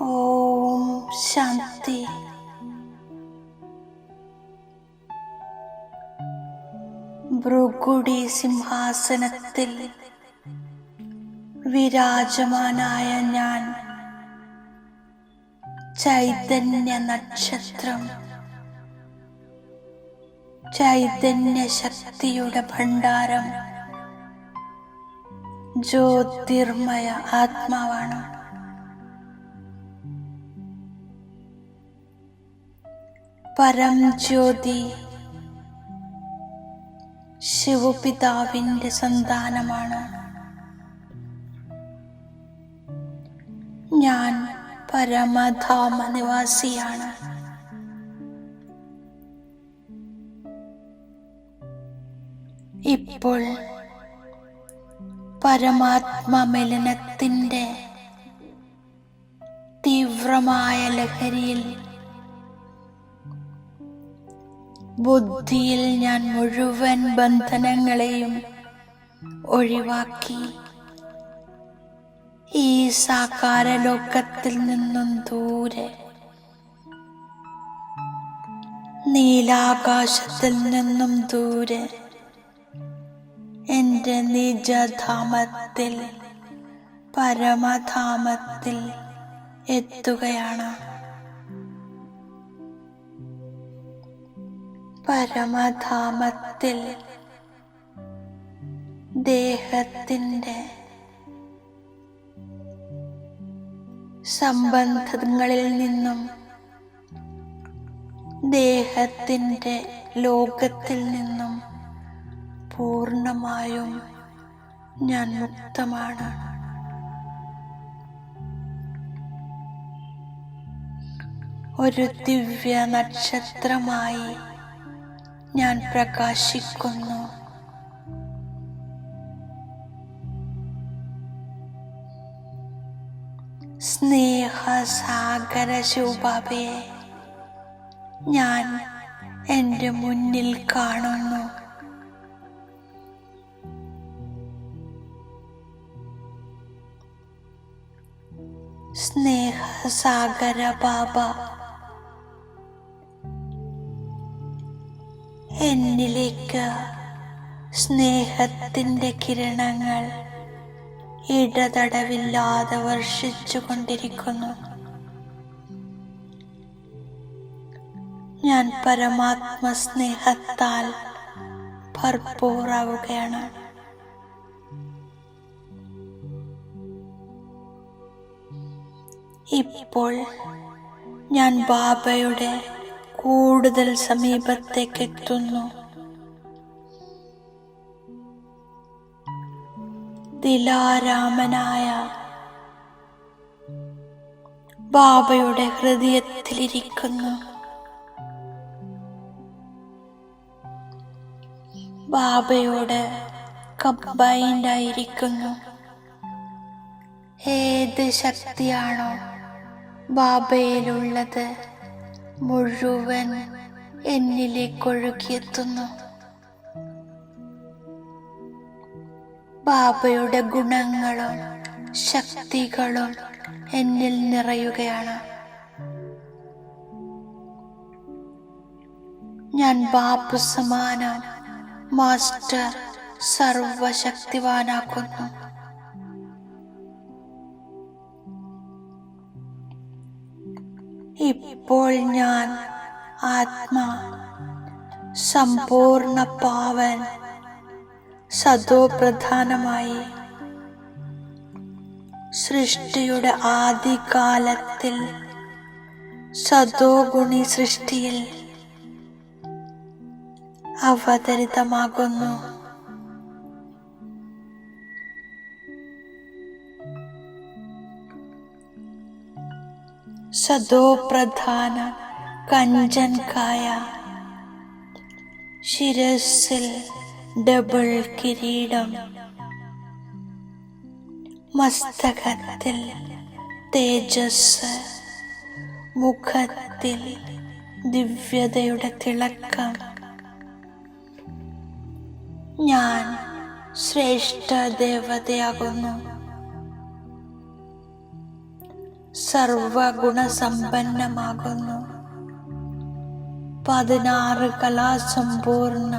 ഓം ശാന്തി ഭൃഗുടി സിംഹാസനത്തിൽ വിരാജമാനായ ഞാൻ ചൈതന്യ നക്ഷത്രം ചൈതന്യ ശക്തിയുടെ ഭണ്ഡാരം ജ്യോതിർമയ ആത്മാവാണ്. പരം ജ്യോതി. ശിവപിതാവിന്റെ സന്താനമാണ്. ഞാൻ പരമധാമ നിവാസിയാണ് ഇപ്പോൾ പരമാത്മമിലനത്തിന്റെ തീവ്രമായ ലഹരിയിൽ ബുദ്ധിയിൽ ഞാൻ മുഴുവൻ ബന്ധനങ്ങളെയും ഒഴിവാക്കി. ഈ സാകാര ലോകത്തിൽ നിന്നും ദൂരെ നീലാകാശത്തിൽ നിന്നും ദൂരെ എന്റെ നിജധാമത്തിൽ പരമധാമത്തിൽ എത്തുകയാണ്. പരമധാമത്തിൽ ദേഹത്തിന്റെ സംബന്ധങ്ങളിൽ നിന്നും ദേഹത്തിന്റെ ലോകത്തിൽ നിന്നും പൂർണമായും ഞാൻ മുക്തമാണ്. ഒരു ദിവ്യ നക്ഷത്രമായി ഞാൻ പ്രകാശിക്കുന്നു. സ്നേഹസാഗര ശുഭവേ ഞാൻ എന്റെ മുന്നിൽ കാണുന്നു. സ്നേഹസാഗര ബാബ എന്നിലേക്ക് സ്നേഹത്തിന്റെ കിരണങ്ങൾ ഇടതടവില്ലാതെ വർഷിച്ചു കൊണ്ടിരിക്കുന്നു ഞാൻ പരമാത്മ സ്നേഹത്താൽ ഭർപ്പൂറാവുകയാണ്. ഇപ്പോൾ ഞാൻ ബാബയുടെ കൂടുതൽ സമീപത്തേക്ക് എത്തുന്നു ദിലാരാമനായ ബാബയുടെ ഹൃദയത്തിലിരിക്കുന്നു. ബാബയോട് കബൈൻഡായിരിക്കുന്നു ഏത് ശക്തിയാണോ ബാബയിലുള്ളത്? മുഴുവൻ എന്നിലേക്ക് ഒഴുകിയെത്തുന്നു ബാബയുടെ ഗുണങ്ങളും ശക്തികളും എന്നിൽ നിറയുകയാണ്. ഞാൻ ബാപ്പു സമാനം മാസ്റ്റർ സർവശക്തിവാനാക്കുന്നു. ഇപ്പോൾ ഞാൻ ആത്മാ സമ്പൂർണ പാവൻ സതോ പ്രധാനമായി സൃഷ്ടിയുടെ ആദികാലത്തിൽ സദോഗുണി സൃഷ്ടിയിൽ അവതരിതമാകുന്നു. സദോ പ്രധാന കഞ്ചൻ കായ. ശിരസിൽ ഡബിൾ കിരീടം. മസ്തകത്തിൽ തേജസ്. മുഖത്തിൽ ദിവ്യതയുടെ തിളക്കം. ഞാൻ ശ്രേഷ്ഠ ദേവതയാകുന്നു സർവഗുണസമ്പന്നമാകുന്നു. പതിനാറ് കലാസമ്പൂർണ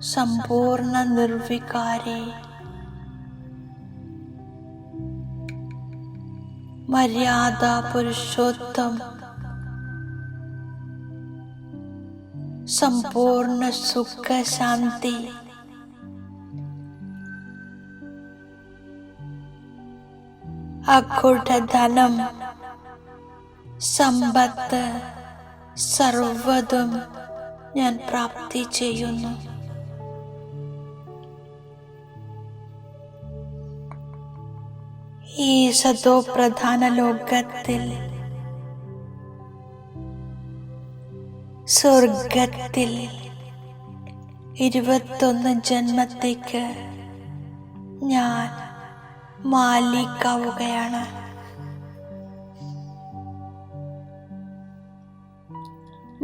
സമ്പൂർണ നിർവികാരി. മര്യാദ പുരുഷോത്തം സമ്പൂർണ സുഖശാന്തി. ശാന്തി അഘുഢധനം സമ്പത്ത് സർവതും ഞാൻ പ്രാപ്തി ചെയ്യുന്നു. ഈ സതോ പ്രധാന ലോകത്തിൽ സ്വർഗത്തിൽ ഇരുപത്തൊന്ന് ജന്മത്തേക്ക് ഞാൻ മാലിക്കാവുകയാണ്.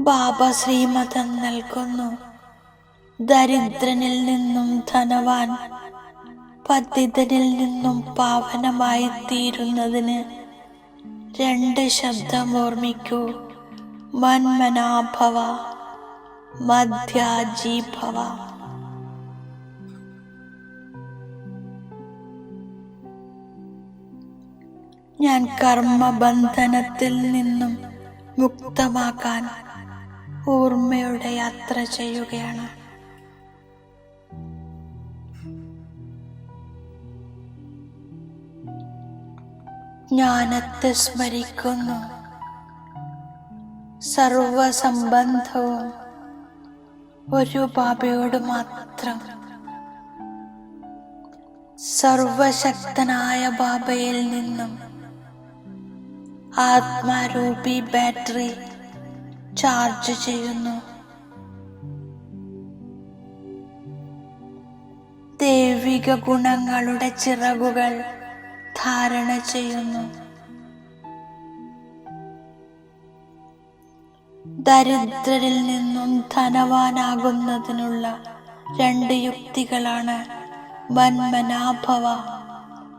ബാബ ശ്രീമതം നൽകുന്നു. ദരിദ്രനിൽ നിന്നും ധനവാൻ പതിതനിൽ നിന്നും പാവനമായി തീരുന്നതിന് രണ്ട് ശബ്ദം ഓർമ്മിക്കൂ മന്മനാഭവ മധ്യാജീഭവ. ഞാൻ കർമ്മബന്ധനത്തിൽ നിന്നും മുക്തമാക്കാൻ ഓർമ്മയുടെ യാത്ര ചെയ്യുകയാണ്. ജ്ഞാനത്തെ സ്മരിക്കുന്നു. സർവസംബന്ധവും ഒരു ബാബയോട് മാത്രം. സർവശക്തനായ ബാബയിൽ നിന്നും ആത്മാരൂപി ബാറ്ററി ചാർജ് ചെയ്യുന്നു. ദൈവിക ഗുണങ്ങളുടെ ചിറകുകൾ ധാരണ ചെയ്യുന്നു. ദരിദ്രരിൽ നിന്നും ധനവാനാകുന്നതിനുള്ള രണ്ട് യുക്തികളാണ് വന്മനാഭവ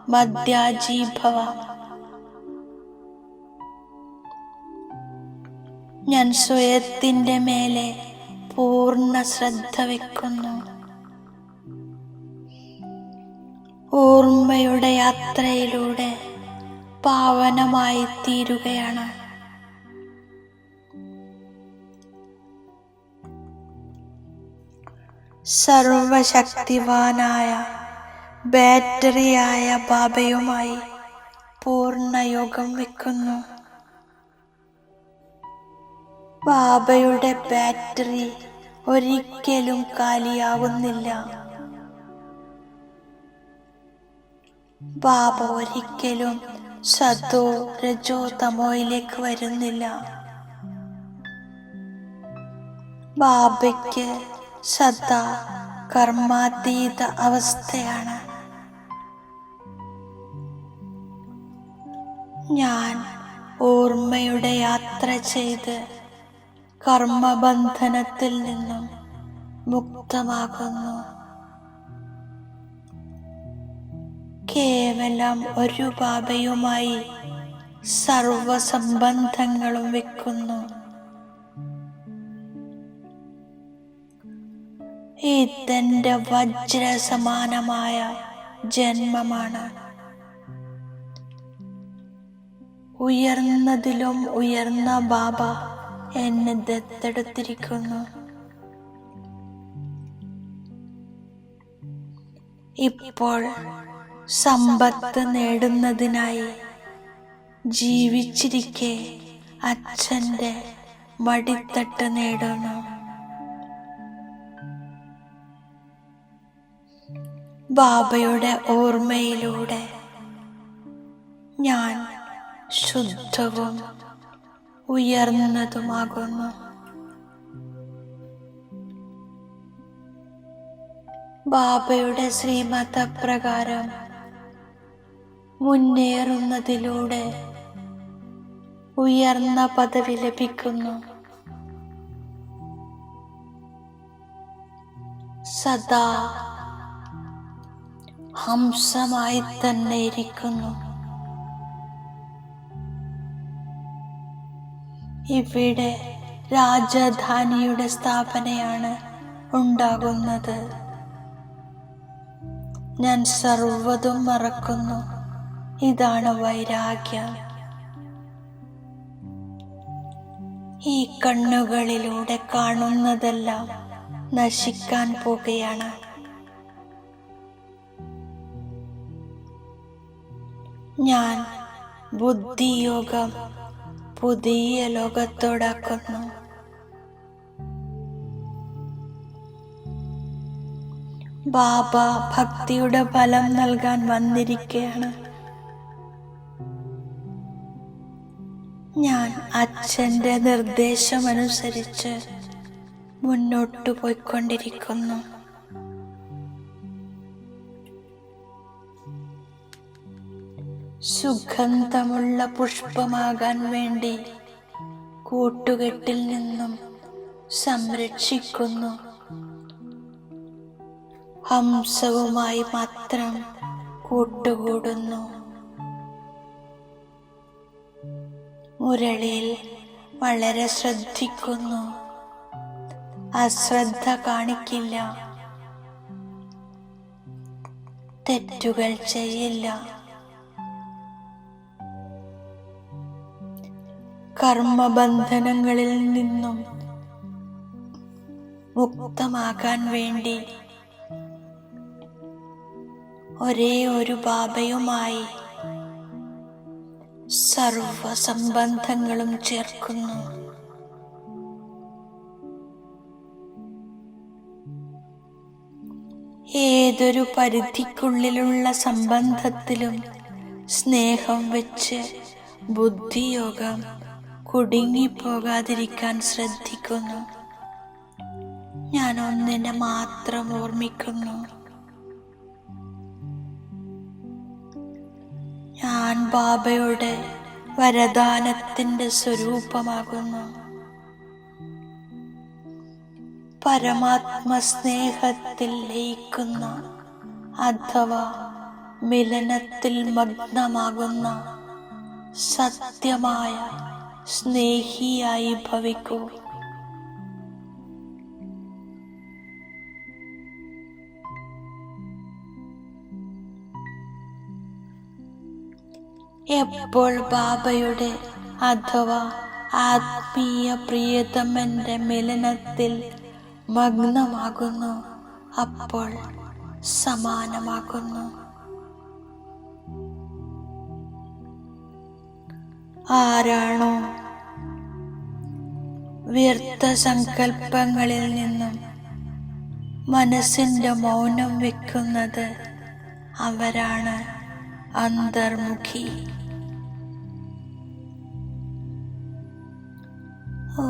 മധ്യാജീഭവ ഞാൻ സ്വയത്തിന്റെ മേലെ പൂർണ ശ്രദ്ധ വെക്കുന്നു. ഓർമ്മയുടെ യാത്രയിലൂടെ പാവനമായി തീരുകയാണ് സർവശക്തിവാനായ ബാറ്ററിയായ ബാബയുമായി പൂർണ യോഗം വെക്കുന്നു. ബാബയുടെ ബാറ്ററി ഒരിക്കലും കാലിയാവുന്നില്ല. ബാബ ഒരിക്കലും സത്തോ രജോ തമോയിലേക്ക് വരുന്നില്ല. ബാബയ്ക്ക് സദാ കർമാതീത അവസ്ഥയാണ്. ഞാൻ ഓർമ്മയുടെ യാത്ര ചെയ്ത് കർമ്മബന്ധനത്തിൽ നിന്നും മുക്തമാകുന്നു. കേവലം ഒരു ബാബയുമായി സർവസംബന്ധങ്ങളും വെക്കുന്നു. ഇതെന്റെ വജ്ര സമാനമായ ജന്മമാണ്. ഉയർന്നതിലും ഉയർന്ന ബാബ എന്നെ ദത്തെടുത്തിരിക്കുന്നു. ഇപ്പോൾ സമ്പത്ത് നേടുന്നതിനായി ജീവിച്ചിരിക്കെ അച്ഛന്റെ വടിത്തട്ട് നേടുന്നു. ബാബയുടെ ഓർമ്മയിലൂടെ ഞാൻ ശുദ്ധവും ഉയർന്നതുമാകുന്നു ബാബയുടെ ശ്രീമതപ്രകാരം മുന്നേറുന്നതിലൂടെ ഉയർന്ന പദവി ലഭിക്കുന്നു. സദാ ഹംസമായി തന്നെ ഇരിക്കുന്നു ഇവിടെ രാജധാനിയുടെ സ്ഥാപനയാണ് ഉണ്ടാകുന്നത്. ഞാൻ സർവതും മറക്കുന്നു. ഇതാണ് വൈരാഗ്യം. ഈ കണ്ണുകളിലൂടെ കാണുന്നതെല്ലാം നശിക്കാൻ പോകുകയാണ്. ഞാൻ ബുദ്ധിയോഗം പുതിയ ലോകത്തോടാക്കുന്നു. ബാബ ഭക്തിയുടെ ഫലം നൽകാൻ വന്നിരിക്കുകയാണ് ഞാൻ അച്ഛന്റെ നിർദ്ദേശമനുസരിച്ച് മുന്നോട്ടു പോയിക്കൊണ്ടിരിക്കുന്നു. സുഗന്ധമുള്ള പുഷ്പമാകാൻ വേണ്ടി കൂട്ടുകെട്ടിൽ നിന്നും സംരക്ഷിക്കുന്നു. ഹംസവുമായി മാത്രം കൂട്ടുകൂടുന്നു. മുരളിയിൽ വളരെ ശ്രദ്ധിക്കുന്നു. അശ്രദ്ധ കാണിക്കില്ല. തെറ്റുകൾ ചെയ്യില്ല. കർമ്മബന്ധനങ്ങളിൽ നിന്നും മുക്തമാകാൻ വേണ്ടി ഒരേ ഒരു ബാബയുമായി സർവസംബന്ധങ്ങളും ചേർക്കുന്നു. ഏതൊരു പരിധിക്കുള്ളിലുള്ള സംബന്ധത്തിലും സ്നേഹം വെച്ച് ബുദ്ധിയോഗം കുടുങ്ങിപ്പോകാതിരിക്കാൻ ശ്രദ്ധിക്കുന്നു. ഞാൻ ഒന്നിനെ മാത്രം ഓർമ്മിക്കുന്നു. ഞാൻ ബാബയുടെ വരദാനത്തിന്റെ സ്വരൂപമാകുന്നു. പരമാത്മ സ്നേഹത്തിൽ ലയിക്കുന്ന അഥവാ മിലനത്തിൽ മഗ്നമാകുന്ന സത്യമായ സ്നേഹിയായി ഭവിക്കൂ. എപ്പോൾ ബാബയുടെ അഥവാ ആത്മീയ പ്രിയതമന്റെ മിലനത്തിൽ മഗ്നമാകുന്നു അപ്പോൾ സമാനമാകുന്നു. ആരാണോ വ്യർത്ഥ സങ്കല്പങ്ങളിൽ നിന്നും മനസ്സിന്റെ മൗനം വെക്കുന്നത് അവരാണ് അന്തർമുഖി. ഓ